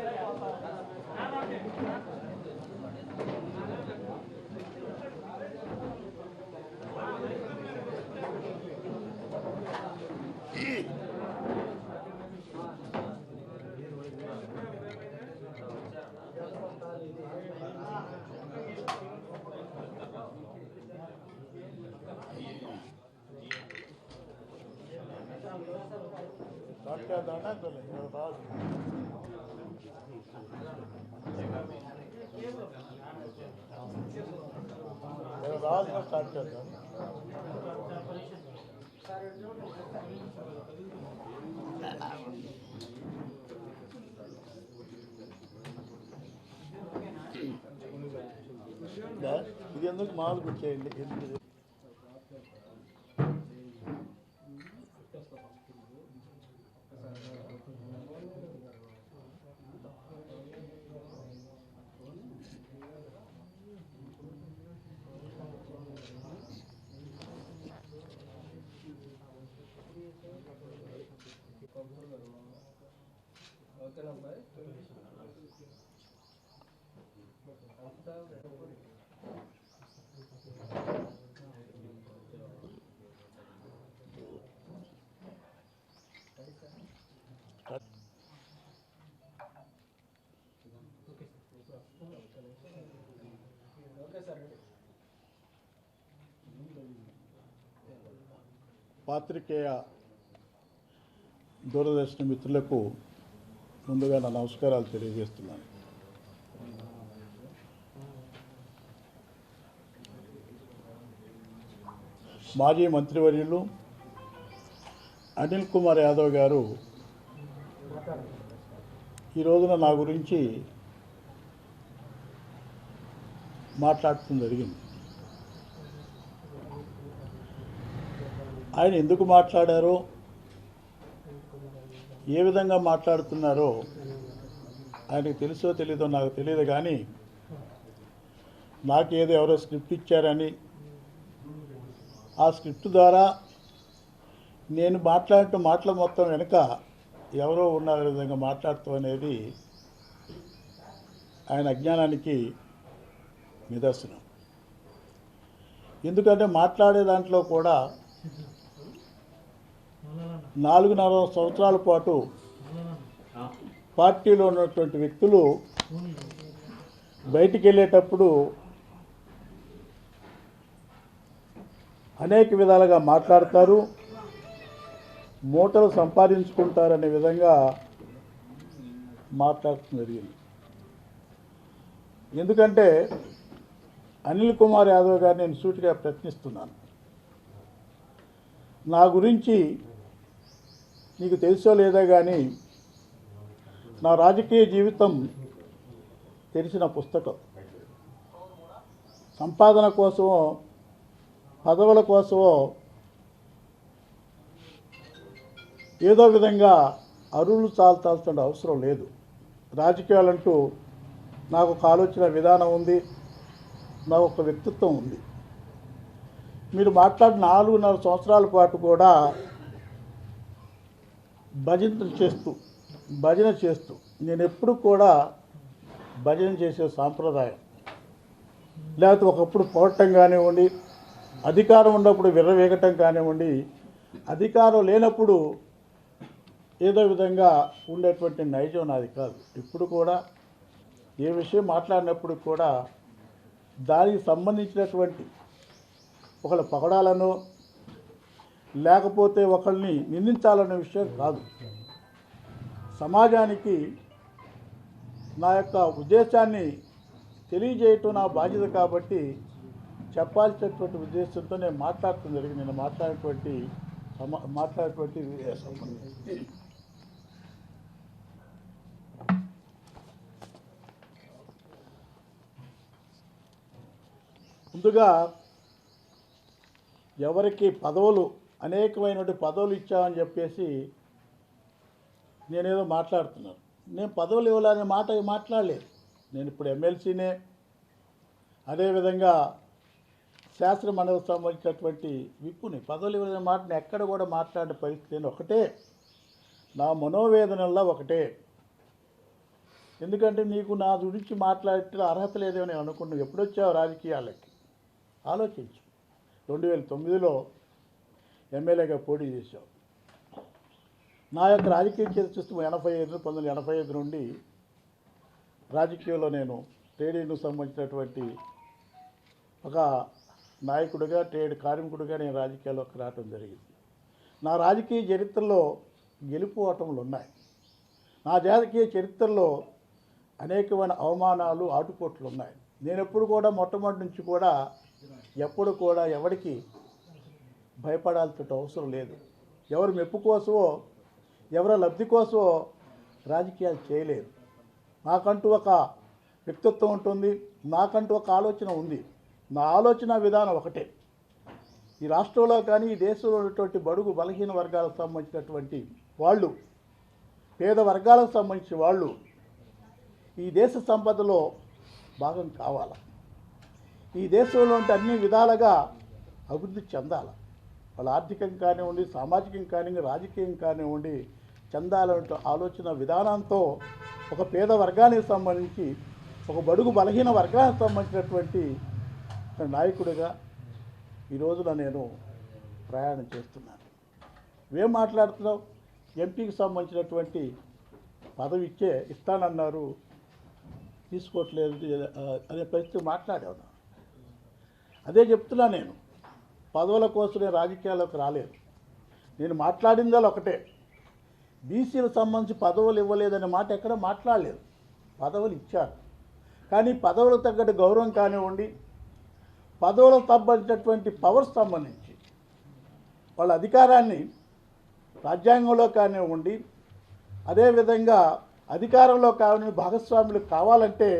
Gracias. ఇది ఎందుకు మామూలు కూర్చేయండి ఎందుకు పాత్రికేయ దూరదర్శన మిత్రులకు ముందుగా నా నమస్కారాలు తెలియజేస్తున్నాను. మాజీ మంత్రివర్యులు అనిల్ కుమార్ యాదవ్ గారు ఈ రోజున నా గురించి మాట్లాడటం జరిగింది. ఆయన ఎందుకు మాట్లాడారో ఏ విధంగా మాట్లాడుతున్నారో ఆయనకు తెలుసో తెలీదో నాకు తెలియదు కానీ నాకేదో ఎవరో స్క్రిప్ట్ ఇచ్చారని ఆ స్క్రిప్ట్ ద్వారా నేను మాట్లాడిన మాటల మొత్తం వెనుక ఎవరో ఉన్నారు విధంగా మాట్లాడటం అనేది ఆయన అజ్ఞానానికి నిదర్శనం. ఎందుకంటే మాట్లాడే దాంట్లో కూడా నాలుగున్నర సంవత్సరాల పాటు పార్టీలో ఉన్నటువంటి వ్యక్తులు బయటికి వెళ్ళేటప్పుడు అనేక విధాలుగా మాట్లాడతారు మూటలు సంపాదించుకుంటారనే విధంగా మాట్లాడటం జరిగింది. ఎందుకంటే అనిల్ కుమార్ యాదవ్ గారిని నేను సూటిగా ప్రశ్నిస్తున్నాను. నా గురించి నీకు తెలుసో లేదో కానీ నా రాజకీయ జీవితం తెలిసిన పుస్తకం. సంపాదన కోసమో పదవుల కోసమో ఏదో విధంగా అరువులు చాల్చాల్సిన అవసరం లేదు. రాజకీయాలంటూ నాకు ఒక ఆలోచన విధానం ఉంది నాకు ఒక వ్యక్తిత్వం ఉంది. మీరు మాట్లాడిన నాలుగున్నర సంవత్సరాల పాటు కూడా భజన చేస్తూ భజన చేస్తూ. నేను ఎప్పుడు కూడా భజన చేసే సాంప్రదాయం. లేకపోతే ఒకప్పుడు పోవటం కానివ్వండి అధికారం ఉన్నప్పుడు విర్రవేగటం కానివ్వండి అధికారం లేనప్పుడు ఏదో విధంగా ఉండేటువంటి నైజం నాది కాదు. ఇప్పుడు కూడా ఏ విషయం మాట్లాడినప్పుడు కూడా దానికి సంబంధించినటువంటి ఒకళ్ళ పగడాలను లేకపోతే ఒకళ్ళని నిందించాలనే విషయం కాదు. సమాజానికి నా యొక్క ఉద్దేశాన్ని తెలియజేయటం నా బాధ్యత కాబట్టి చెప్పాల్సినటువంటి ఉద్దేశంతో నేను మాట్లాడటం జరిగింది. నేను మాట్లాడేటువంటి సమా మాట్లాడేటువంటి ముందుగా ఎవరికి పదవులు అనేకమైనటువంటి పదవులు ఇచ్చామని చెప్పేసి నేనేదో మాట్లాడుతున్నాను. నేను పదవులు ఇవ్వాలనే మాట మాట్లాడలేదు. నేను ఇప్పుడు ఎమ్మెల్సీనే. అదేవిధంగా శాస్త్ర మండలి సంబంధించినటువంటి విప్పుని పదవులు ఇవ్వాలనే మాటని ఎక్కడ కూడా మాట్లాడే పరిస్థితి నేను ఒకటే. నా మనోవేదనల్లో ఒకటే. ఎందుకంటే నీకు నా గురించి మాట్లాడే అర్హత లేదేమని నేను అనుకున్నాను. ఎప్పుడొచ్చావు రాజకీయాలకి? ఆలోచించు. రెండు వేల తొమ్మిదిలో ఎమ్మెల్యేగా పోటీ చేశావు. నా యొక్క రాజకీయ చరిత్ర ఎనభై ఐదు పంతొమ్మిది వందల ఎనభై ఐదు నుండి రాజకీయంలో నేను ట్రేడ్ సంబంధించినటువంటి ఒక నాయకుడిగా ట్రేడ్ కార్మికుడిగా నేను రాజకీయాల్లోకి రావటం జరిగింది. నా రాజకీయ చరిత్రలో గెలుపు ఓటములు ఉన్నాయి. నా రాజకీయ చరిత్రలో అనేకమైన అవమానాలు ఆటుపోట్లు ఉన్నాయి. నేను ఎప్పుడు కూడా మొట్టమొదటి నుంచి కూడా ఎప్పుడు కూడా ఎవరికి భయపడాల్సిన అవసరం లేదు. ఎవరు మెప్పు కోసమో ఎవరి లబ్ధి కోసమో రాజకీయాలు చేయలేరు. నాకంటూ ఒక వ్యక్తిత్వం ఉంటుంది నాకంటూ ఒక ఆలోచన ఉంది. నా ఆలోచన విధానం ఒకటే. ఈ రాష్ట్రంలో కానీ ఈ దేశంలో ఉన్నటువంటి బడుగు బలహీన వర్గాలకు సంబంధించినటువంటి వాళ్ళు పేద వర్గాలకు సంబంధించిన వాళ్ళు ఈ దేశ సంపదలో భాగం కావాలి? ఈ దేశంలో అన్ని విధాలుగా అభివృద్ధి చెందాలి? వాళ్ళ ఆర్థికం కానివ్వండి సామాజికం కానివ్వండి రాజకీయం కానివ్వండి చెందాలంటే ఆలోచన విధానంతో ఒక పేద వర్గానికి సంబంధించి ఒక బడుగు బలహీన వర్గానికి సంబంధించినటువంటి నాయకుడిగా ఈ రోజున నేను ప్రయాణం చేస్తున్నాను. ఏం మాట్లాడుతున్నావు? ఎంపీకి సంబంధించినటువంటి పదవి ఇచ్చే ఇస్తానన్నారు. తీసుకోవట్లేదు అనే పరిస్థితి మాట్లాడాను అదే చెప్తున్నా నేను. పదవుల కోసం నేను రాజకీయాల్లోకి రాలేదు. నేను మాట్లాడిందల్లా ఒకటే. బీసీలకు సంబంధించి పదవులు ఇవ్వలేదనే మాట ఎక్కడ మాట్లాడలేదు. పదవులు ఇచ్చారు. కానీ పదవులకు తగ్గట్టు గౌరవం కానివ్వండి పదవులకు సంబంధించినటువంటి పవర్స్ సంబంధించి వాళ్ళ అధికారాన్ని రాజ్యాంగంలో కానివ్వండి అదేవిధంగా అధికారంలో కావాలని భాగస్వాములు కావాలంటే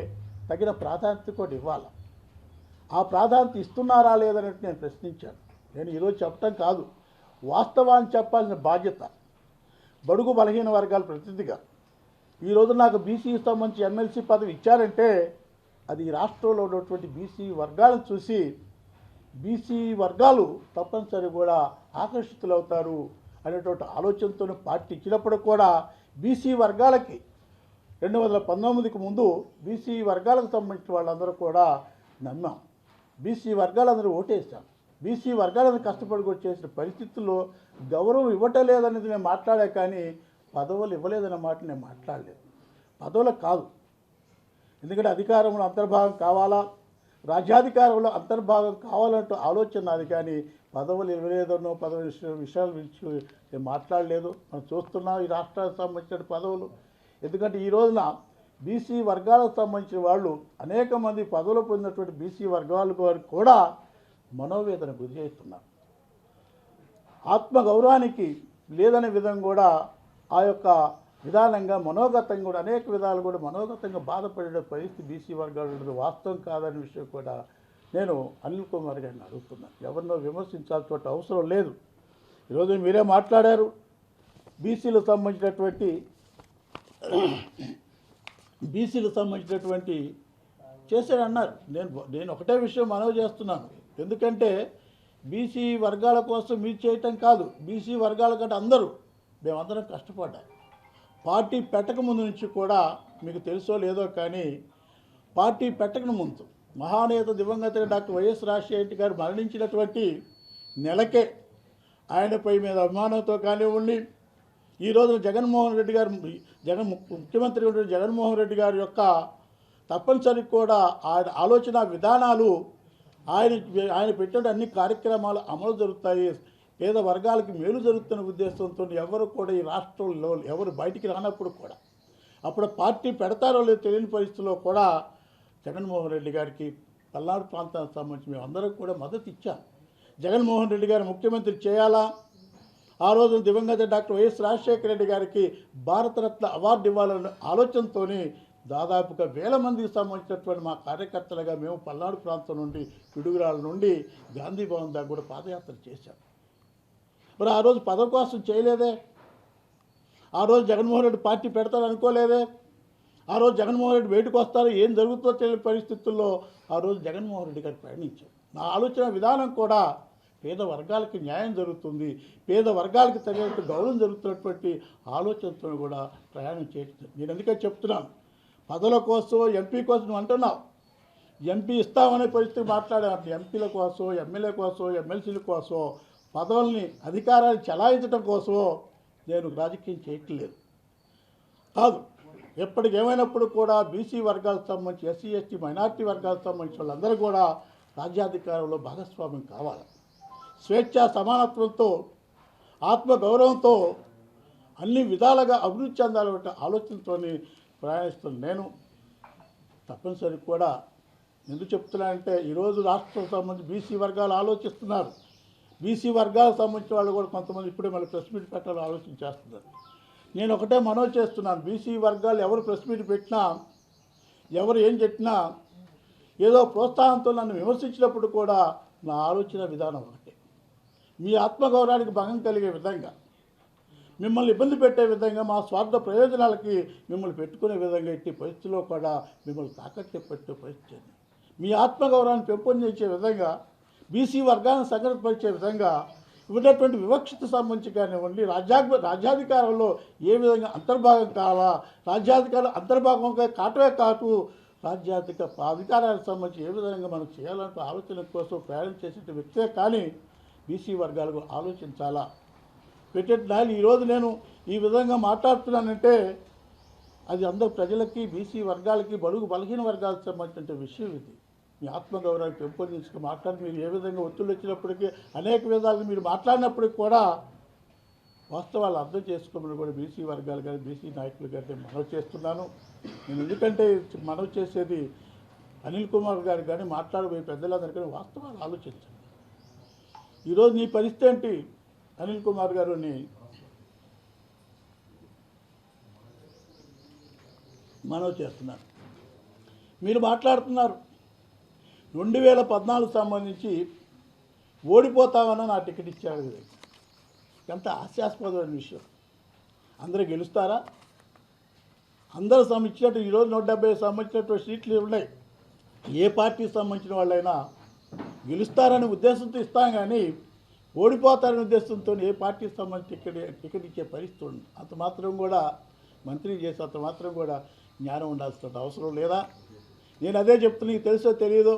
తగిన ప్రాధాన్యత కూడా ఇవ్వాలి. ఆ ప్రాధాన్యత ఇస్తున్నారా లేదన్నట్టు నేను ప్రశ్నించాను. నేను ఈరోజు చెప్పటం కాదు. వాస్తవాన్ని చెప్పాల్సిన బాధ్యత బడుగు బలహీన వర్గాల ప్రతినిధిగా ఈరోజు నాకు బీసీకి సంబంధించి ఎమ్మెల్సీ పదవి ఇచ్చారంటే అది ఈ రాష్ట్రంలో ఉన్నటువంటి బీసీ వర్గాలను చూసి బీసీ వర్గాలు తప్పనిసరి కూడా ఆకర్షితులవుతారు అనేటువంటి ఆలోచనతో పార్టీ ఇచ్చినప్పుడు కూడా బీసీ వర్గాలకి రెండు వందల పంతొమ్మిదికి ముందు బీసీ వర్గాలకు సంబంధించిన వాళ్ళందరూ కూడా నమ్మాం. బీసీ వర్గాలందరూ ఓటేసాం బీసీ వర్గాలను కష్టపడి కూడా చేసిన పరిస్థితుల్లో గౌరవం ఇవ్వటలేదనేది నేను మాట్లాడా కానీ పదవులు ఇవ్వలేదన్న మాట నేను మాట్లాడలేదు. పదవులకు కాదు. ఎందుకంటే అధికారంలో అంతర్భాగం కావాలా? రాజ్యాధికారంలో అంతర్భాగం కావాలంటూ ఆలోచన నాది కానీ పదవులు ఇవ్వలేదనో పదవి విషయాల గురించి నేను మాట్లాడలేదు. మనం చూస్తున్నాం ఈ రాష్ట్రానికి సంబంధించిన పదవులు. ఎందుకంటే ఈ రోజున బీసీ వర్గాలకు సంబంధించిన వాళ్ళు అనేక మంది పదవులు పొందినటువంటి బీసీ వర్గాల వారు కూడా మనోవేదన గురి చేస్తున్నారు. ఆత్మగౌరవానికి లేదనే విధంగా కూడా ఆ యొక్క విధానంగా మనోగతంగా కూడా అనేక విధాలు కూడా మనోగతంగా బాధపడే పరిస్థితి బీసీ వర్గాలు ఉండదు వాస్తవం కాదనే విషయం కూడా నేను అనిల్ కుమార్ గారిని అడుగుతున్నాను ఎవరినో విమర్శించాల్సిన అవసరం లేదు. ఈరోజు మీరే మాట్లాడారు. బీసీలకు సంబంధించినటువంటి బీసీలకు సంబంధించినటువంటి చేశారన్నారు నేను నేను ఒకటే విషయం మనవి చేస్తున్నాను. ఎందుకంటే బీసీ వర్గాల కోసం మీరు చేయటం కాదు. బీసీ వర్గాల కంటే అందరూ మేమందరం కష్టపడ్డాం. పార్టీ పెట్టక ముందు నుంచి కూడా మీకు తెలుసో లేదో కానీ పార్టీ పెట్టక ముందు మహానేత దివంగత డాక్టర్ వైఎస్ రాజశేఖర గారు మరణించినటువంటి నెలకే ఆయనపై మీద అభిమానంతో కానివ్వండి ఈ రోజున జగన్మోహన్ రెడ్డి గారు జగన్ ముఖ్యమంత్రి జగన్మోహన్ రెడ్డి గారి యొక్క తప్పనిసరి కూడా ఆయన ఆలోచన విధానాలు ఆయన ఆయన పెట్టిన అన్ని కార్యక్రమాలు అమలు జరుగుతాయి. పేద వర్గాలకి మేలు జరుగుతున్న ఉద్దేశంతో ఎవరు కూడా ఈ రాష్ట్రంలో ఎవరు బయటికి రానప్పుడు కూడా అప్పుడు పార్టీ పెడతారో లేదో తెలియని పరిస్థితుల్లో కూడా జగన్మోహన్ రెడ్డి గారికి పల్నాడు ప్రాంతానికి సంబంధించి మేము కూడా మద్దతు ఇచ్చాం. జగన్మోహన్ రెడ్డి గారు ముఖ్యమంత్రి చేయాలా? ఆ రోజు దివంగత డాక్టర్ వైఎస్ రాజశేఖర రెడ్డి గారికి భారతరత్న అవార్డు ఇవ్వాలనే ఆలోచనతోనే దాదాపుగా వేల మందికి సంబంధించినటువంటి మా కార్యకర్తలుగా మేము పల్నాడు ప్రాంతం నుండి పిడుగురాల నుండి గాంధీ భవన్ దాకా కూడా పాదయాత్ర చేశాం. మరి ఆ రోజు పదవి కోసం చేయలేదే? ఆ రోజు జగన్మోహన్ రెడ్డి పార్టీ పెడతారు అనుకోలేదే? ఆ రోజు జగన్మోహన్ రెడ్డి బయటకు వస్తారు? ఏం జరుగుతుందో తెలియని పరిస్థితుల్లో ఆ రోజు జగన్మోహన్ రెడ్డి గారు ప్రయాణించారు. నా ఆలోచన విధానం కూడా పేద వర్గాలకి న్యాయం జరుగుతుంది పేద వర్గాలకి తగినట్టు గౌరవం జరుగుతున్నటువంటి ఆలోచనతో కూడా ప్రయాణం చేయట్లేదు నేను ఎందుకని చెప్తున్నాను పదవుల కోసం ఎంపీ కోసం నువ్వు అంటున్నావు. ఎంపీ ఇస్తామనే పరిస్థితి మాట్లాడే ఎంపీల కోసం ఎమ్మెల్యే కోసం ఎమ్మెల్సీల కోసం పదవుల్ని అధికారాన్ని చలాయించడం కోసమో నేను రాజకీయం చేయట్లేదు. కాదు ఎప్పటికేమైనప్పుడు కూడా బీసీ వర్గాలకు సంబంధించి ఎస్సీ ఎస్టీ మైనార్టీ వర్గాలకు సంబంధించిన వాళ్ళందరూ కూడా రాజ్యాధికారంలో భాగస్వామ్యం కావాలి. స్వేచ్ఛ సమానత్వంతో ఆత్మగౌరవంతో అన్ని విధాలుగా అభివృద్ధి చెందాలనే ఆలోచనతో ప్రయాణిస్తున్న నేను. తప్పనిసరి కూడా ఎందుకు చెప్తున్నానంటే ఈరోజు రాష్ట్రం సంబంధించి బీసీ వర్గాలు ఆలోచిస్తున్నారు. బీసీ వర్గాలకు సంబంధించిన వాళ్ళు కూడా కొంతమంది ఇప్పుడే మళ్ళీ ప్రెస్ మీట్ పెట్టాలని ఆలోచన చేస్తున్నారు. నేను ఒకటే మనవి చేస్తున్నాను బీసీ వర్గాలు ఎవరు ప్రెస్ మీట్ పెట్టినా ఎవరు ఏం చెప్పినా ఏదో ప్రోత్సాహంతో నన్ను విమర్శించినప్పుడు కూడా నా ఆలోచన విధానం మీ ఆత్మగౌరవానికి భంగం కలిగే విధంగా మిమ్మల్ని ఇబ్బంది పెట్టే విధంగా మా స్వార్థ ప్రయోజనాలకి మిమ్మల్ని పెట్టుకునే విధంగా ఎట్టి పరిస్థితిలో కూడా మిమ్మల్ని తాకట్టు పెట్టే పరిస్థితి మీ ఆత్మగౌరవాన్ని పెంపొందించే విధంగా బీసీ వర్గాన్ని సంఘటితపరిచే విధంగా ఉన్నటువంటి వివక్షత సంబంధించి కానివ్వండి రాజ్యా రాజ్యాధికారంలో ఏ విధంగా అంతర్భాగం కావాలా రాజ్యాధికారం అంతర్భాగంగా కాటమే కాటు రాజ్యాధిక అధికారానికి సంబంధించి ఏ విధంగా మనం చేయాలంటే ఆలోచన కోసం ప్రయాణం చేసే వ్యక్తే కానీ బీసీ వర్గాలకు ఆలోచించాలా? పెట్టేట్టున్నాను ఈరోజు నేను ఈ విధంగా మాట్లాడుతున్నానంటే అది అందరు ప్రజలకి బీసీ వర్గాలకి బడుగు బలహీన వర్గాలకు సంబంధించిన విషయం ఇది. మీ ఆత్మగౌరవాన్ని పెంపొందించుకుని మాట్లాడి మీరు ఏ విధంగా ఒత్తిళ్ళు వచ్చినప్పటికీ అనేక విధాలుగా మీరు మాట్లాడినప్పటికీ కూడా వాస్తవాలు అర్థం చేసుకోమని కూడా బీసీ వర్గాలు కానీ బీసీ నాయకులు కానీ మనవి చేస్తున్నాను. నేను ఎందుకంటే మనవి చేసేది అనిల్ కుమార్ గారు కానీ మాట్లాడబోయే పెద్దలందరికీ వాస్తవాలు ఆలోచించండి. ఈరోజు నీ పరిస్థితి ఏంటి? అనిల్ కుమార్ గారు మనవి చేస్తున్నారు. మీరు మాట్లాడుతున్నారు. రెండు వేల పద్నాలుగు సంబంధించి ఓడిపోతామని నా టికెట్ ఇచ్చాడు కదా ఎంత హాస్యాస్పదమైన విషయం. అందరూ గెలుస్తారా? అందరూ సంబంధించినట్టు ఈరోజు నూట డెబ్బై సంబంధించినటువంటి సీట్లు ఉన్నాయి. ఏ పార్టీకి సంబంధించిన వాళ్ళైనా గెలుస్తారనే ఉద్దేశంతో ఇస్తాం కానీ ఓడిపోతారనే ఉద్దేశంతో ఏ పార్టీకి సంబంధించి టికెట్ టికెట్ ఇచ్చే పరిస్థితి ఉంది అంత మాత్రం కూడా మంత్రి చేసి అంత మాత్రం కూడా జ్ఞానం ఉండాల్సిన అవసరం లేదా? నేను అదే చెప్తున్నా నీకు తెలుసో తెలియదో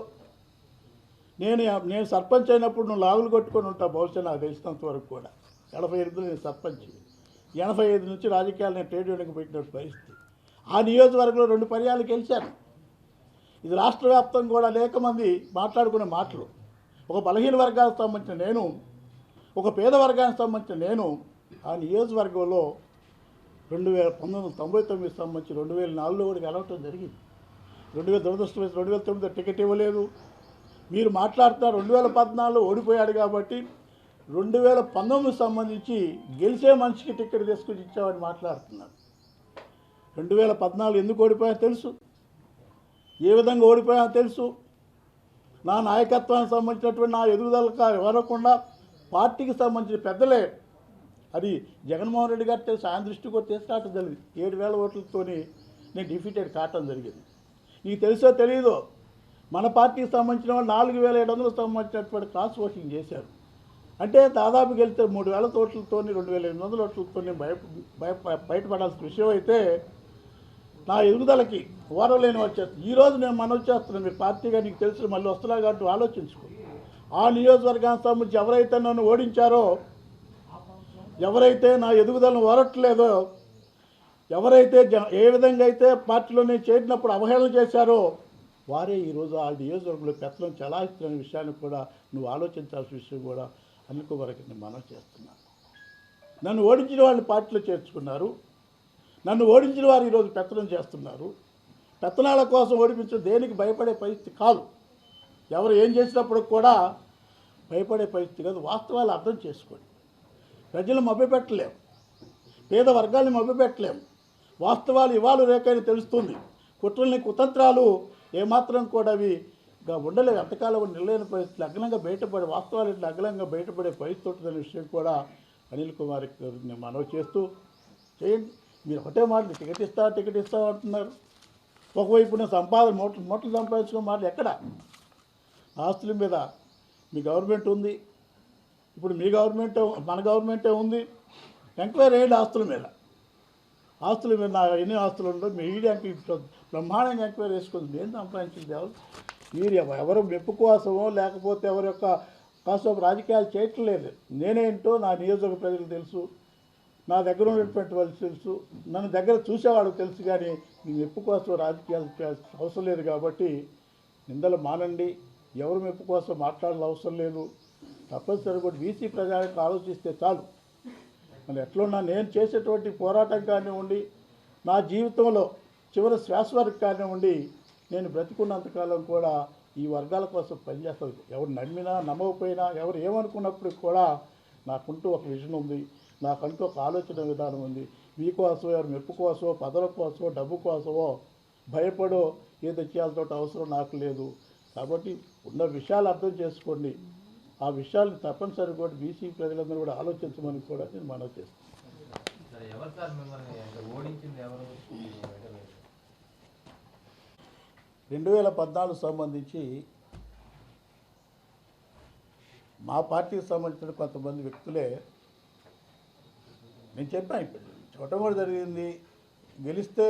నేను నేను సర్పంచ్ అయినప్పుడు నువ్వు లాగులు కొట్టుకొని ఉంటావు బహుశా నాకు తెలిసినంత వరకు కూడా. ఎనభై ఎనిమిదిలో నేను సర్పంచ్. ఎనభై ఐదు నుంచి రాజకీయాలు నేను ట్రేడ్ యూనియన్కి పెట్టిన పరిస్థితి. ఆ నియోజకవర్గంలో రెండు పర్యాలు గెలిచాను. ఇది రాష్ట్ర వ్యాప్తంగా కూడా అనేక మంది మాట్లాడుకునే మాటలు. ఒక బలహీన వర్గానికి సంబంధించిన నేను ఒక పేద వర్గానికి సంబంధించిన నేను ఆ నియోజకవర్గంలో రెండు వేల పంతొమ్మిది వందల తొంభై తొమ్మిది సంబంధించి రెండు వేల నాలుగులో కూడా గెలవటం జరిగింది. రెండు వేల దురదృష్టం రెండు వేల తొమ్మిదిలో టికెట్ ఇవ్వలేదు. మీరు మాట్లాడుతున్నారు రెండు వేల పద్నాలుగులో ఓడిపోయాడు కాబట్టి రెండు వేల పంతొమ్మిది సంబంధించి గెలిచే మనిషికి టికెట్ తీసుకొచ్చి ఇచ్చామని మాట్లాడుతున్నారు. రెండు వేల పద్నాలుగు ఎందుకు ఓడిపోయా తెలుసు. ఏ విధంగా ఓడిపోయా తెలుసు. నా నాయకత్వానికి సంబంధించినటువంటి నా ఎదుగుదలకు ఇవ్వకుండా పార్టీకి సంబంధించిన పెద్దలే. అది జగన్మోహన్ రెడ్డి గారు తెలుసు ఆయన దృష్టి కూడా తీసుకురావటం జరిగింది ఏడు వేల ఓట్లతోని నేను డిఫీటెడ్ కావటం జరిగింది. నీకు తెలుసో తెలియదో మన పార్టీకి సంబంధించిన వాళ్ళు నాలుగు వేల ఏడు వందలకు సంబంధించినటువంటి క్రాస్ ఓటింగ్ చేశారు. అంటే దాదాపు గెలిస్తే మూడు వేల ఓట్లతో రెండు వేల ఎనిమిది వందల ఓట్లతో భయ భయ బయటపడాల్సిన విషయం అయితే నా ఎదుగుదలకి ఓరలేని వచ్చేస్తుంది ఈరోజు నేను మనవి చేస్తున్నాను మీ పార్టీగా నీకు తెలుసు మళ్ళీ వస్తున్నా కాబట్టి ఆలోచించుకో. ఆ నియోజకవర్గానికి సంబంధించి ఎవరైతే నన్ను ఓడించారో ఎవరైతే నా ఎదుగుదలను ఓరట్లేదో ఎవరైతే జ ఏ విధంగా అయితే పార్టీలో నేను చేరినప్పుడు అవహేళన చేశారో వారే ఈరోజు ఆ నియోజకవర్గంలో పెత్తనం చలాయిస్తున్న విషయాన్ని కూడా నువ్వు ఆలోచించాల్సిన విషయం కూడా అనుకోవరకు నేను మనం చేస్తున్నాను. నన్ను ఓడించిన వాళ్ళని పార్టీలో చేర్చుకున్నారు. నన్ను ఓడించిన వారు ఈరోజు పెత్తనం చేస్తున్నారు. పెత్తనాల కోసం ఓడిపించడం దేనికి భయపడే పరిస్థితి కాదు. ఎవరు ఏం చేసినప్పుడు కూడా భయపడే పరిస్థితి కాదు. వాస్తవాలు అర్థం చేసుకోండి. ప్రజలు మభ్యపెట్టలేము పేద వర్గాల్ని మభ్యపెట్టలేము వాస్తవాలు ఇవాళ రేఖని తెలుస్తుంది. కుట్రల్ని కుతంత్రాలు ఏమాత్రం కూడా అవి ఉండలేవు. ఎంతకాలం నిలలేని పరిస్థితులు. అగ్నంగా బయటపడే వాస్తవాలు ఇట్లా అగ్నంగా బయటపడే పరిస్థితి ఉంటుందనే విషయం కూడా అనిల్ కుమార్ నేను మనవి చేస్తూ చేయండి. మీరు ఒకటే మాటలు టికెట్ ఇస్తా టికెట్ ఇస్తా అంటున్నారు. ఒకవైపున సంపాదన మూటలు మూటలు సంపాదించుకున్న మాటలు ఎక్కడ? ఆస్తుల మీద మీ గవర్నమెంట్ ఉంది. ఇప్పుడు మీ గవర్నమెంటే మన గవర్నమెంటే ఉంది. ఎంక్వైరీ అయ్యండి ఆస్తుల మీద. ఆస్తుల మీద నా ఎన్ని ఆస్తులు ఉండో ఈడీ బ్రహ్మాండంగా ఎంక్వైరీ వేసుకుంది నేను సంపాదించింది ఎవరు? మీరు ఎవరు మెప్పు కోసమో లేకపోతే ఎవరి యొక్క కాసేపు రాజకీయాలు చేయట్లేదు. నేనేంటో నా నియోజక ప్రజలకు తెలుసు. నా దగ్గర ఉన్నటువంటి వాళ్ళు తెలుసు. నన్ను దగ్గర చూసేవాళ్ళు తెలుసు కానీ మీ మెప్పు కోసం రాజకీయాలు అవసరం లేదు కాబట్టి నిందలు మానండి. ఎవరు మెప్పు కోసం మాట్లాడాల్సిన అవసరం లేదు. తప్పనిసరి కూడా బీసీ ప్రజానికి ఆలోచిస్తే చాలు. మరి ఎట్లున్నా నేను చేసేటువంటి పోరాటం కానివ్వండి నా జీవితంలో చివరి శ్వాస వరకు కానివ్వండి నేను బ్రతికున్నంతకాలం కూడా ఈ వర్గాల కోసం పనిచేస్తుంది ఎవరు నమ్మినా నమ్మకపోయినా ఎవరు ఏమనుకున్నప్పుడు కూడా నాకుంటూ ఒక విజన్ ఉంది. నాకంటూ ఒక ఆలోచన విధానం ఉంది. మీకోసమో ఎవరు మెప్పు కోసమో పదవుల కోసమో డబ్బు కోసమో భయపడో ఏదో చేయాల్సిన అవసరం నాకు లేదు. కాబట్టి ఉన్న విషయాలు అర్థం చేసుకోండి. ఆ విషయాలను తప్పనిసరి కూడా బీసీ ప్రజలందరూ కూడా ఆలోచించమని కూడా నేను మనవి చేస్తాను. రెండు వేల పద్నాలుగు సంబంధించి మా పార్టీకి సంబంధించిన కొంతమంది వ్యక్తులే నేను చెప్పాను ఇప్పుడు చూడటం కూడా జరిగింది. గెలిస్తే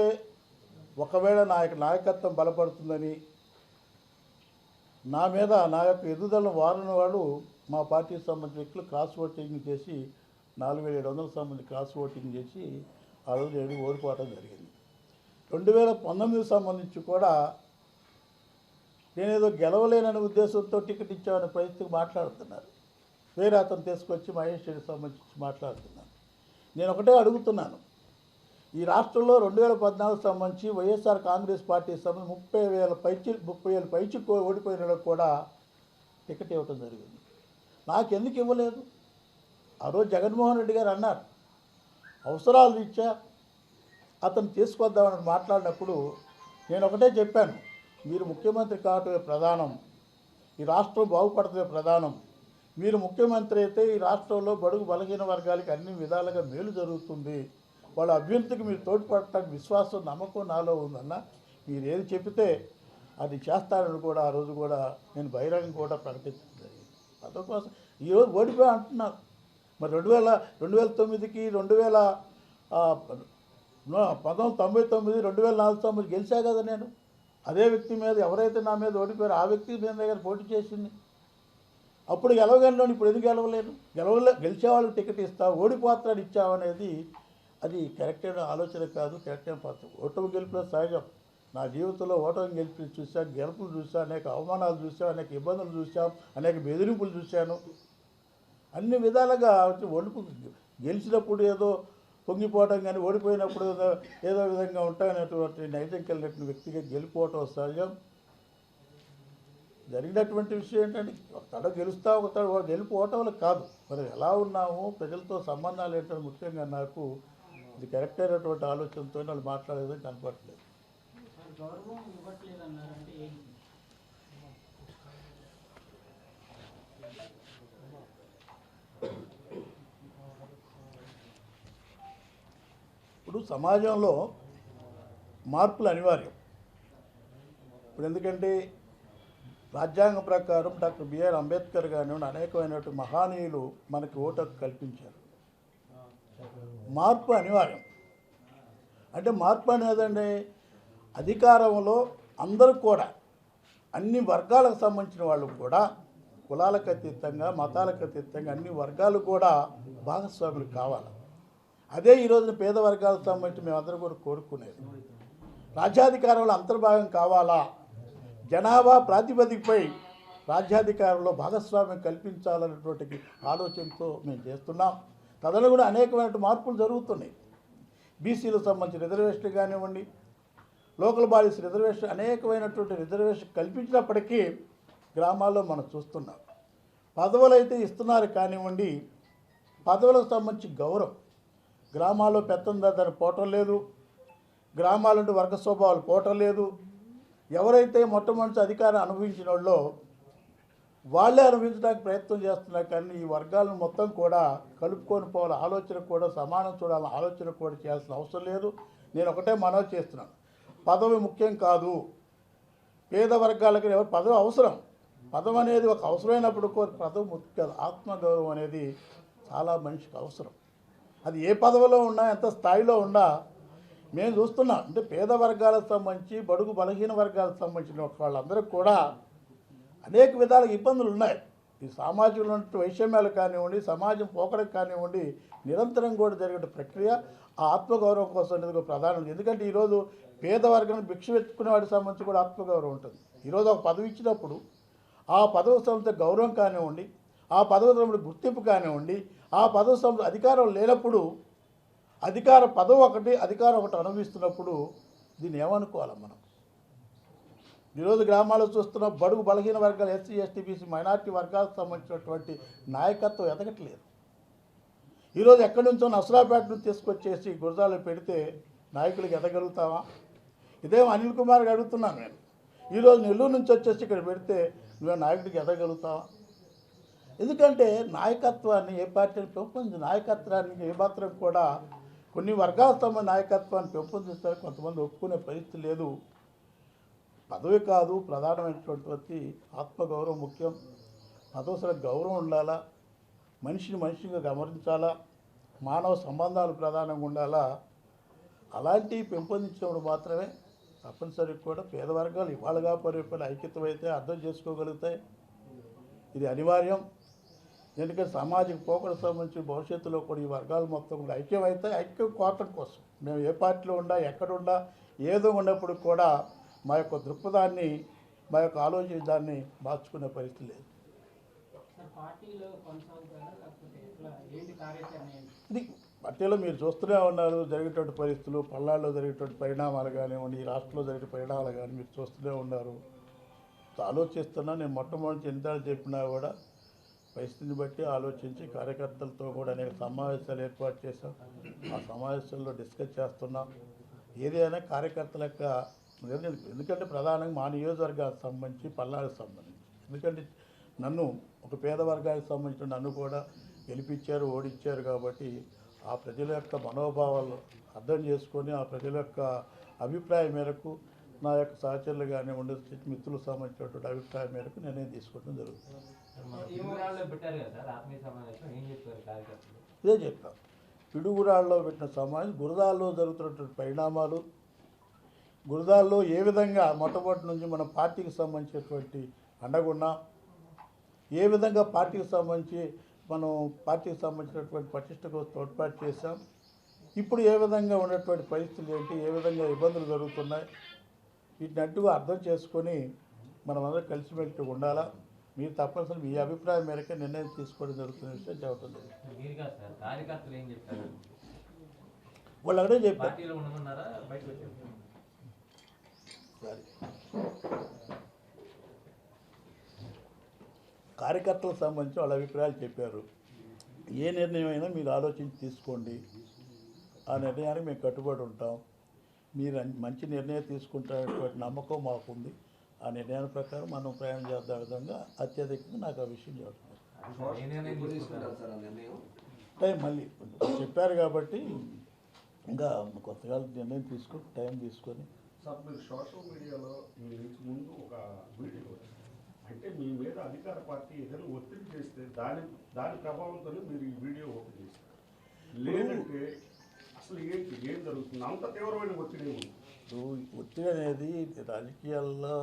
ఒకవేళ నా యొక్క నాయకత్వం బలపడుతుందని నా మీద నా యొక్క ఎదుగుదలను వారిన వాడు మా పార్టీకి సంబంధించిన వ్యక్తులు క్రాస్ ఓటింగ్ చేసి నాలుగు వేల ఏడు వందల సంబంధించి క్రాస్ ఓటింగ్ చేసి ఆ రోజు ఏడు ఓడిపోవడం జరిగింది. రెండు వేల పంతొమ్మిదికి సంబంధించి కూడా నేనేదో గెలవలేనని ఉద్దేశంతో టికెట్ ఇచ్చామనే పరిస్థితికి మాట్లాడుతున్నారు. వేరే అతను తీసుకొచ్చి మహేష్ రెడ్డికి సంబంధించి మాట్లాడుతున్నారు. నేను ఒకటే అడుగుతున్నాను. ఈ రాష్ట్రంలో రెండు వేల పద్నాలుగు సంబంధించి వైఎస్ఆర్ కాంగ్రెస్ పార్టీ సంబంధించి ముప్పై వేల పైచి ముప్పై వేల పైచి ఓడిపోయిన కూడా టికెట్ ఇవ్వటం జరిగింది. నాకు ఎందుకు ఇవ్వలేదు? ఆ రోజు జగన్మోహన్ రెడ్డి గారు అన్నారు అవసరాలు రీత్యా అతను తీసుకొద్దామని మాట్లాడినప్పుడు నేను ఒకటే చెప్పాను మీరు ముఖ్యమంత్రి కావటమే ప్రధానం ఈ రాష్ట్రం బాగుపడటమే ప్రధానం మీరు ముఖ్యమంత్రి అయితే ఈ రాష్ట్రంలో బడుగు బలహీన వర్గాలకి అన్ని విధాలుగా మేలు జరుగుతుంది. వాళ్ళ అభ్యర్థికి మీరు తోడ్పడటానికి విశ్వాసం నమ్మకం నాలో ఉందన్న మీరు ఏది చెబితే అది చేస్తానని కూడా ఆ రోజు కూడా నేను బహిరంగం కూడా ప్రకటించడం జరిగింది. అందుకోసం ఈరోజు ఓడిపోయి అంటున్నారు. మరి రెండు వేల రెండు వేల తొమ్మిదికి రెండు వేల పంతొమ్మిది తొంభై తొమ్మిది రెండు వేల నాలుగు తొమ్మిది గెలిచా కదా నేను? అదే వ్యక్తి మీద ఎవరైతే నా మీద ఓడిపోయారో ఆ వ్యక్తి మీద దగ్గర పోటీ చేసింది. అప్పుడు గెలవగలను ఇప్పుడు ఎందుకు గెలవలేను? గెలవలే గెలిచేవాళ్ళకి టికెట్ ఇస్తావు ఓడిపోతాడు ఇచ్చావనేది అది కరెక్ట్ అయిన ఆలోచన కాదు కరెక్ట్ అయిన పాత్ర. ఓటమి గెలుపులో సహజం. నా జీవితంలో ఓటమి గెలిపి చూశాను గెలుపులు చూశాను అనేక అవమానాలు చూశాను అనేక ఇబ్బందులు చూశాం అనేక బెదిరింపులు చూశాను. అన్ని విధాలుగా ఒడుపు గెలిచినప్పుడు ఏదో పొంగిపోవడం కానీ ఓడిపోయినప్పుడు ఏదో ఏదో విధంగా ఉంటాయనేటువంటి నైజం కలిగిన వ్యక్తిగా గెలిపోవటం సహజం. జరిగినటువంటి విషయం ఏంటంటే ఒక తడ గెలుస్తా ఒక తడ గెలిపోవటం కాదు. మరి ఎలా ఉన్నాము ప్రజలతో సంబంధాలు ఏంటని ముఖ్యంగా నాకు ఇది కరెక్ట్ అయినటువంటి ఆలోచనతో వాళ్ళు మాట్లాడేది కనపడట్లేదు సార్ గౌరవం ఇవ్వట్లేదు అన్నారంటే ఏంటి ఇప్పుడు సమాజంలో మార్పులు అనివార్యం. ఇప్పుడు ఎందుకంటే రాజ్యాంగం ప్రకారం డాక్టర్ బిఆర్ అంబేద్కర్ కానివ్వండి అనేకమైనటువంటి మహానీయులు మనకి ఓటు కల్పించారు. మార్పు అనివార్యం. అంటే మార్పు అనేదండి అధికారంలో అందరూ కూడా అన్ని వర్గాలకు సంబంధించిన వాళ్ళు కూడా కులాలకు అతీతంగా మతాలకు అతీతంగా అన్ని వర్గాలు కూడా భాగస్వాములు కావాలి. అదే ఈరోజున పేద వర్గాలకు సంబంధించి మేమందరం కూడా కోరుకునేది. రాజ్యాధికారంలో అంతర్భాగం కావాలా? జనాభా ప్రాతిపదికపై రాజ్యాధికారంలో భాగస్వామ్యం కల్పించాలనేటువంటి ఆలోచనతో మేము చేస్తున్నాం. తదనుగుణ కూడా అనేకమైన మార్పులు జరుగుతున్నాయి. బీసీలకు సంబంధించిన రిజర్వేషన్లు కానివ్వండి లోకల్ బాడీస్ రిజర్వేషన్ అనేకమైనటువంటి రిజర్వేషన్ కల్పించినప్పటికీ గ్రామాల్లో మనం చూస్తున్నాం. పదవులు అయితే ఇస్తున్నారు కానివ్వండి పదవులకు సంబంధించి గౌరవం. గ్రామాల్లో పెత్తందారు పోవటం లేదు. గ్రామాలంటూ వర్గ స్వభావాలు పోవటం లేదు. ఎవరైతే మొట్టమొదటి అధికారం అనుభవించిన వాళ్ళో వాళ్ళే అనుభవించడానికి ప్రయత్నం చేస్తున్నారు కానీ ఈ వర్గాలను మొత్తం కూడా కలుపుకొని పోవాల ఆలోచన కూడా సమానం చూడాలని ఆలోచన కూడా చేయాల్సిన అవసరం లేదు. నేను ఒకటే మనవి చేస్తున్నాను. పదవి ముఖ్యం కాదు. పేద వర్గాలకి ఎవరు పదవి అవసరం. పదవి అనేది ఒక అవసరమైనప్పుడు పదవి ముఖ్యం కాదు ఆత్మగౌరవం అనేది చాలా మనిషికి అవసరం. అది ఏ పదవిలో ఉన్నా ఎంత స్థాయిలో ఉన్నా మేము చూస్తున్నాం. అంటే పేద వర్గాలకు సంబంధించి బడుగు బలహీన వర్గాలకు సంబంధించిన వాళ్ళందరికీ కూడా అనేక విధాల ఇబ్బందులు ఉన్నాయి. ఈ సామాజికంలో ఉన్న వైషమ్యాలు కానివ్వండి సమాజం పోకడకు కానివ్వండి నిరంతరం కూడా జరిగే ప్రక్రియ ఆ ఆత్మగౌరవం కోసం అనేది ఒక ప్రధానం ఎందుకంటే ఈరోజు పేద వర్గాన్ని భిక్ష పెట్టుకునే వాటికి సంబంధించి కూడా ఆత్మగౌరవం ఉంటుంది. ఈరోజు ఒక పదవి ఇచ్చినప్పుడు ఆ పదవి సంస్థ గౌరవం కానివ్వండి ఆ పదవి సంస్థ గుర్తింపు కానివ్వండి ఆ పదవి సంస్థ అధికారం లేనప్పుడు అధికార పదవి ఒకటి అధికారం ఒకటి అనుభవిస్తున్నప్పుడు దీన్ని ఏమనుకోవాలి మనం? ఈరోజు గ్రామాల్లో చూస్తున్న బడుగు బలహీన వర్గాలు ఎస్సీ ఎస్టీ బీసీ మైనార్టీ వర్గాలకు సంబంధించినటువంటి నాయకత్వం ఎదగట్లేదు. ఈరోజు ఎక్కడి నుంచో నసరాపేట నుంచి తీసుకొచ్చేసి గురజాలు పెడితే నాయకులకు ఎదగలుగుతావా? ఇదేం అనిల్ కుమార్ అడుగుతున్నాను నేను. ఈరోజు నెల్లూరు నుంచి వచ్చేసి ఇక్కడ పెడితే నువ్వు నాయకుడికి ఎదగలుగుతావా? ఎందుకంటే నాయకత్వాన్ని ఏ పార్టీని పెంపొంది నాయకత్వానికి ఏ మాత్రం కూడా కొన్ని వర్గాల తమ నాయకత్వాన్ని పెంపొందిస్తారు. కొంతమంది ఒప్పుకునే పరిస్థితి లేదు. పదవి కాదు ప్రధానమైనటువంటి ఆత్మగౌరవం ముఖ్యం. పదవసర గౌరవం ఉండాలా? మనిషిని మనిషిగా గమనించాలా? మానవ సంబంధాలు ప్రధానంగా ఉండాలా? అలాంటివి పెంపొందించినప్పుడు మాత్రమే తప్పనిసరిగా కూడా పేద వర్గాలు ఇవాళగా పరిపాలన ఐక్యతమైతే అర్థం చేసుకోగలుగుతాయి. ఇది అనివార్యం. ఎందుకంటే సామాజిక పోకడ సంబంధించి భవిష్యత్తులో కూడా ఈ వర్గాలు మొత్తం కూడా ఐక్యమైతే ఐక్యం కోరటం కోసం. మేము ఏ పార్టీలో ఉండా ఎక్కడుండా ఏదో ఉన్నప్పుడు కూడా మా యొక్క దృక్పథాన్ని మా యొక్క ఆలోచన దాన్ని మార్చుకునే పరిస్థితి లేదు. ఇది పార్టీలో మీరు చూస్తూనే ఉన్నారు జరిగేటువంటి పరిస్థితులు పల్నాడులో జరిగేటువంటి పరిణామాలు కానివ్వండి ఈ రాష్ట్రంలో జరిగే పరిణామాలు కానీ మీరు చూస్తూనే ఉన్నారు. ఆలోచిస్తున్నా నేను మొట్టమొదటి ఎన్నిసార్లు చెప్పినా కూడా పరిస్థితిని బట్టి ఆలోచించి కార్యకర్తలతో కూడా అనేక సమావేశాలు ఏర్పాటు చేశాం. ఆ సమావేశాల్లో డిస్కస్ చేస్తున్నాం. ఏదైనా కార్యకర్తల యొక్క ఎందుకంటే ప్రధానంగా మా నియోజకవర్గానికి సంబంధించి పల్నాడుకు సంబంధించి. ఎందుకంటే నన్ను ఒక పేద వర్గానికి సంబంధించిన నన్ను కూడా గెలిపించారు ఓడించారు కాబట్టి ఆ ప్రజల యొక్క మనోభావాలు అర్థం చేసుకొని ఆ ప్రజల యొక్క అభిప్రాయం మేరకు నా యొక్క సహచరులు కానివ్వండి మిత్రులకు సంబంధించినటువంటి అభిప్రాయం మేరకు నిర్ణయం తీసుకోవడం జరుగుతుంది. ఇదే చెప్తాం. పిడుగురాళ్ళలో పెట్టిన సమాజం గురదాల్లో జరుగుతున్నటువంటి పరిణామాలు గురదాల్లో ఏ విధంగా మొట్టమొదటి నుంచి మన పార్టీకి సంబంధించినటువంటి అండగున్నాం ఏ విధంగా పార్టీకి సంబంధించి మనం పార్టీకి సంబంధించినటువంటి పటిష్టకు తోడ్పాటు చేశాం ఇప్పుడు ఏ విధంగా ఉన్నటువంటి పరిస్థితులు ఏంటి ఏ విధంగా ఇబ్బందులు జరుగుతున్నాయి వీటిని అర్థం చేసుకొని మనమందరం కలిసిమెలిసి ఉండాలా? మీరు తప్పనిసరి మీ అభిప్రాయం మేరకే నిర్ణయం తీసుకోవడం జరుగుతున్న విషయం చెప్పడం చెప్తారు వాళ్ళు అక్కడే చెప్పారు. కార్యకర్తలకు సంబంధించి వాళ్ళ అభిప్రాయాలు చెప్పారు. ఏ నిర్ణయం అయినా మీరు ఆలోచించి తీసుకోండి. ఆ నిర్ణయానికి మేము కట్టుబడి ఉంటాం. మీరు మంచి నిర్ణయం తీసుకుంటారనేటువంటి నమ్మకం మాకుంది. ఆ నిర్ణయాల ప్రకారం మనం ప్రయాణం చేద్దాం విధంగా అత్యధికంగా నాకు ఆ విషయం నిర్ణయం? టైం మళ్ళీ చెప్పారు కాబట్టి ఇంకా కొత్తగా నిర్ణయం తీసుకొని టైం తీసుకొని. సార్ మీరు సోషల్ మీడియాలో ముందు ఒక వీడియో. అంటే మీ మీద అధికార పార్టీ ఏదైనా ఒత్తిడి చేస్తే దాని దాని ప్రభావంతో మీరు ఈ వీడియో ఓపెన్ చేశారు. లేదంటే అసలు ఏంటి ఏం జరుగుతుంది? అంత తీవ్రమైన ఒత్తిడి ఒత్తిడి అనేది రాజకీయాల్లో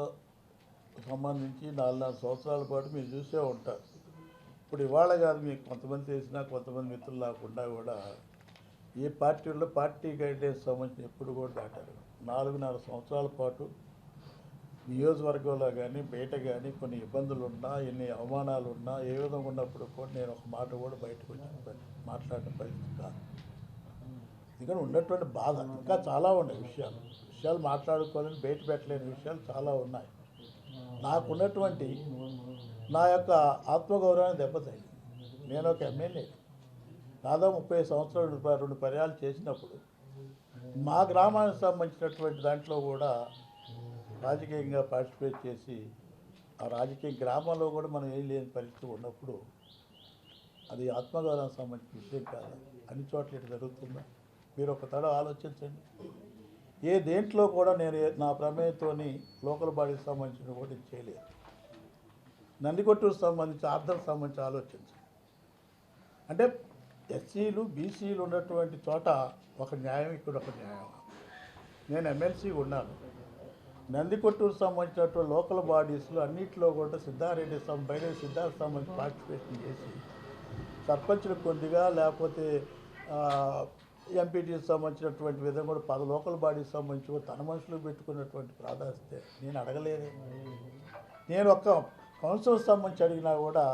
సంబంధించి నాలుగు నాలుగు సంవత్సరాల పాటు మీరు చూసే ఉంటారు. ఇప్పుడు ఇవాళ కాదు మీకు కొంతమంది తెలిసినా కొంతమంది మిత్రులు లేకుండా కూడా ఏ పార్టీల్లో పార్టీ గైడెన్స్ సంబంధించి ఎప్పుడు కూడా దాటారు. నాలుగున్నర సంవత్సరాల పాటు నియోజకవర్గంలో కానీ బయట కానీ కొన్ని ఇబ్బందులు ఉన్నా ఎన్ని అవమానాలు ఉన్నా ఏ విధంగా ఉన్నప్పుడు కూడా నేను ఒక మాట కూడా బయటకు వచ్చి మాట్లాడిన పరిస్థితి కాదు. ఎందుకంటే ఉన్నటువంటి బాధ ఇంకా చాలా ఉన్నాయి విషయాలు. విషయాలు మాట్లాడుకోవాలని బయట పెట్టలేని విషయాలు చాలా ఉన్నాయి. నాకున్నటువంటి నా యొక్క ఆత్మగౌరవాన్ని దెబ్బతాయి నేను ఒక ఎమ్మెల్యే. దాదాపు ముప్పై సంవత్సరాలు రెండు రెండు పర్యాలు చేసినప్పుడు మా గ్రామానికి సంబంధించినటువంటి దాంట్లో కూడా రాజకీయంగా పార్టిసిపేట్ చేసి ఆ రాజకీయ గ్రామంలో కూడా మనం ఏం లేని పరిస్థితి ఉన్నప్పుడు అది ఆత్మగౌరవం సంబంధించిన విషయం కాదు. అన్ని చోట్ల ఇటు జరుగుతుందా? మీరు ఒక తడ ఆలోచించండి. ఏ దేంట్లో కూడా నేను నా ప్రమేయంతో లోకల్ బాడీకి సంబంధించిన కూడా చేయలేదు. నందికొట్టూరు సంబంధించి ఆర్థర్కి సంబంధించి ఆలోచించండి అంటే ఎస్సీలు బీసీలు ఉన్నటువంటి చోట ఒక న్యాయం ఇక్కడ ఒక న్యాయం. నేను ఎమ్మెల్సీ ఉన్నాను. నందికొట్టూరు సంబంధించినటువంటి లోకల్ బాడీస్లో అన్నింటిలో కూడా సిద్ధారెడ్డి బయట సిద్ధార్థ సంబంధించి పార్టిసిపేషన్ చేసి సర్పంచులు కొద్దిగా లేకపోతే ఎంపీటీకి సంబంధించినటువంటి విధంగా కూడా పద లోకల్ బాడీకి సంబంధించి కూడా తన మనుషులు పెట్టుకున్నటువంటి ప్రాధాన్యత నేను అడగలేదు. నేను ఒక్క కౌన్సిల్ సంబంధించి అడిగినా కూడా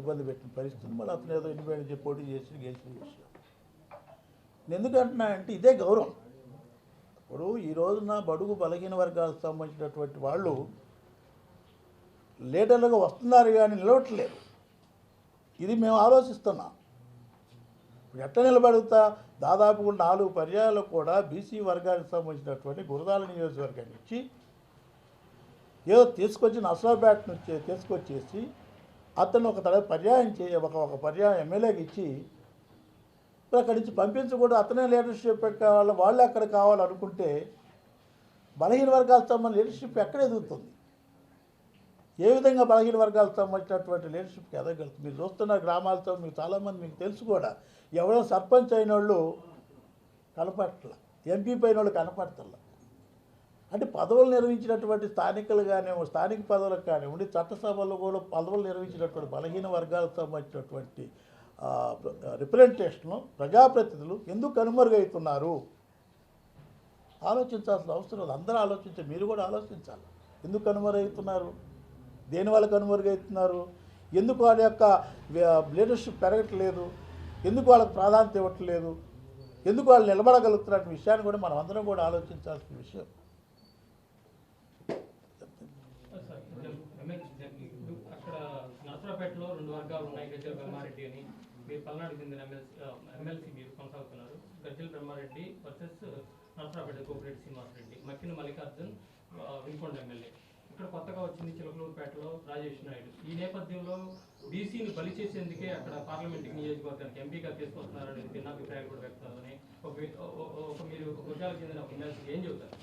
ఇబ్బంది పెట్టిన పరిస్థితి. మళ్ళీ అతను ఏదో ఇండిపెండెంట్ పోటీ చేసి గెలిచిన విషయం. నేను అంటే ఇదే గౌరవం. ఇప్పుడు ఈ రోజున బడుగు బలహీన వర్గాలకు సంబంధించినటువంటి వాళ్ళు లీడర్లుగా వస్తున్నారు కానీ నిలవట్లేదు ఇది మేము ఆలోచిస్తున్నాం. ఇప్పుడు ఎట్ట నిలబడుతా? దాదాపు నాలుగు పర్యాయాలు కూడా బీసీ వర్గానికి సంబంధించినటువంటి గురదాల నియోజకవర్గాన్ని ఇచ్చి ఏదో తీసుకొచ్చి నసరాపేట నుంచి తీసుకొచ్చేసి అతను ఒక తడ పర్యాయం చేయ ఒక ఒక పర్యాయం ఎమ్మెల్యేకి ఇచ్చి అక్కడి నుంచి పంపించకూడదు. అతనే లీడర్షిప్ కావాలి వాళ్ళు అక్కడ కావాలనుకుంటే బలహీన వర్గాలతో మన లీడర్షిప్ ఎక్కడ ఎదుగుతుంది? ఏ విధంగా బలహీన వర్గాలతో సంబంధించినటువంటి లీడర్షిప్కి ఎదగలుగుతుంది మీరు చూస్తున్న గ్రామాలతో మీకు చాలామంది మీకు తెలుసు కూడా ఎవరో సర్పంచ్ అయిన వాళ్ళు కనపడట్ల ఎంపీ పైన వాళ్ళు కనపడతల. అంటే పదవులు నిర్వహించినటువంటి స్థానికులు కానివ్వండి స్థానిక పదవులకు కానివ్వండి చట్టసభలో కూడా పదవులు నిర్వహించినటువంటి బలహీన వర్గాలకు సంబంధించినటువంటి రిప్రజెంటేషన్లు ప్రజాప్రతినిధులు ఎందుకు కనుమరుగవుతున్నారు ఆలోచించాల్సిన అవసరం అందరూ ఆలోచించాలి మీరు కూడా ఆలోచించాలి. ఎందుకు కనుమరుగవుతున్నారు దేని వల్ల కనుమరుగవుతున్నారు ఎందుకు వాళ్ళ యొక్క లీడర్షిప్ పెరగట్లేదు? ఎందుకు వాళ్ళకి ప్రాధాన్యత ఇవ్వట్లేదు? ఎందుకు వాళ్ళు నిలబడగలుగుతున్న విషయాన్ని కూడా మనం అందరం కూడా ఆలోచించాల్సిన విషయం. అక్కడ రెండు వర్గాలు ఉన్నాయి గజ్జల బ్రహ్మారెడ్డి అని. మీరు పల్నాడు చెందిన ఎమ్మెల్సీ ఎమ్మెల్సీ మీరు కొనసాగుతున్నారు. Gajjala Brahmareddy versus Kopireddy Srinivasareddy Makkina Mallikarjun Vinukonda MLA. ఇక్కడ కొత్తగా వచ్చింది చిలకలూరుపేటలో రాజేష్ నాయుడు. ఈ నేపథ్యంలో బీసీని బలి చేసేందుకే అక్కడ పార్లమెంట్ నియోజకవర్గానికి ఎంపీగా తీసుకొస్తున్నారనే భిన్నాభిప్రాయాలు కూడా వ్యక్తాలని ఒక మీరు వర్గాలకు చెందిన ఒక ఎమ్మెల్సీ ఏం చెబుతారు?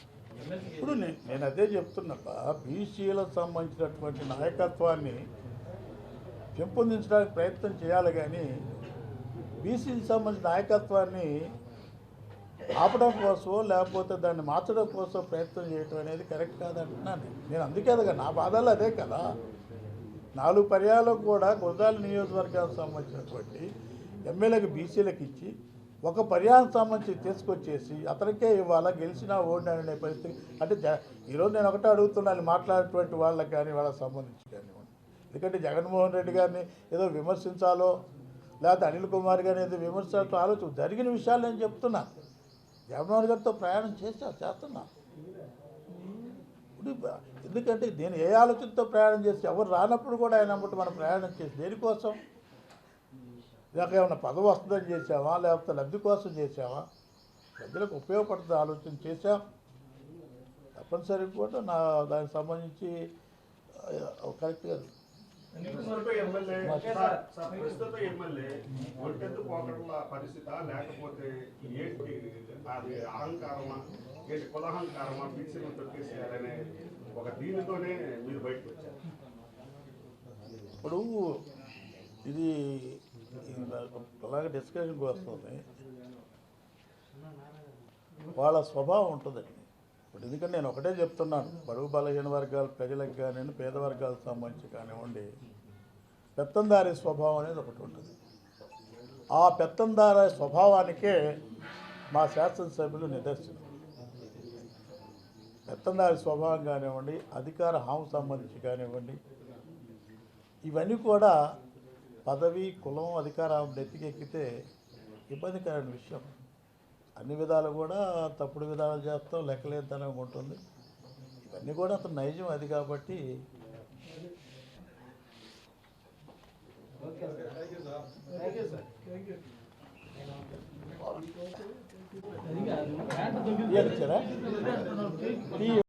ఇప్పుడు నేను నేను అదే చెప్తున్నప్ప బీసీలకు సంబంధించినటువంటి నాయకత్వాన్ని పెంపొందించడానికి ప్రయత్నం చేయాలి కానీ బీసీకి సంబంధించిన నాయకత్వాన్ని ఆపడం కోసమో లేకపోతే దాన్ని మార్చడం కోసం ప్రయత్నం చేయటం అనేది కరెక్ట్ కాదంటున్నాను నేను. నేను అందుకే కదా నా బాధలు అదే కదా. నాలుగు పర్యాలు కూడా గురజాల నియోజకవర్గానికి సంబంధించినటువంటి ఎమ్మెల్యేకి బీసీలకు ఇచ్చి ఒక పర్యానికి సంబంధించి తీసుకొచ్చేసి అతనికే ఇవ్వాలా గెలిచినా ఓడినా అనే పరిస్థితి. అంటే ఈరోజు నేను ఒకటే అడుగుతున్నాను మాట్లాడేటువంటి వాళ్ళకి కానీ వాళ్ళకి సంబంధించి కానివ్వండి ఎందుకంటే జగన్మోహన్ రెడ్డి గారిని ఏదో విమర్శించాలో లేకపోతే అనిల్ కుమార్ గారిని ఏదో విమర్శించాలో ఆలోచన జరిగిన విషయాలు నేను చెప్తున్నాను జగన్మోహన్ గారితో ప్రయాణం చేసా చేస్తున్నా. ఇప్పుడు ఎందుకంటే నేను ఏ ఆలోచనతో ప్రయాణం చేసి ఎవరు రానప్పుడు కూడా ఆయన అమ్మటి మనం ప్రయాణం చేసి దేనికోసం? లేక ఏమైనా పదవి వస్తుందని చేసామా లేకపోతే లబ్ధి కోసం చేసామా ప్రజలకు ఉపయోగపడుతుంది ఆలోచన చేశాం. తప్పనిసరిగా కూడా నా దానికి సంబంధించి కరెక్ట్గా ఒంటెత్తు పోకడల పరిస్థిత లేకపోతే ఏంటి? అది అహంకారమా? ఏంటి కులహంకారమా? బీసీలు తొక్కేసేయాలనే ఒక దీనితోనే మీరు బయటకు వచ్చారు. ఇప్పుడు ఇది ఇది అలాగే డిస్కషన్కి వస్తుంది. వాళ్ళ స్వభావం ఉంటుందండి. ఇప్పుడు ఎందుకంటే నేను ఒకటే చెప్తున్నాను బడుగు బలహీన వర్గాల ప్రజలకు కానివ్వండి పేద వర్గాలకు సంబంధించి కానివ్వండి పెత్తందారి స్వభావం అనేది ఒకటి ఉంటుంది. ఆ పెత్తందారి స్వభావానికే మా శాసనసభ్యులు నిదర్శనం. పెత్తందారి స్వభావం కానివ్వండి అధికార హాము సంబంధించి కానివ్వండి ఇవన్నీ కూడా పదవి కులం అధికారం నెత్తికెక్కితే ఇబ్బందికరమైన విషయం. అన్ని విధాలు కూడా తప్పుడు విధాలు చేస్తాం లెక్కలేనితనం ఉంటుంది. ఇవన్నీ కూడా అతను నైజం అది కాబట్టి. ఇచ్చారా?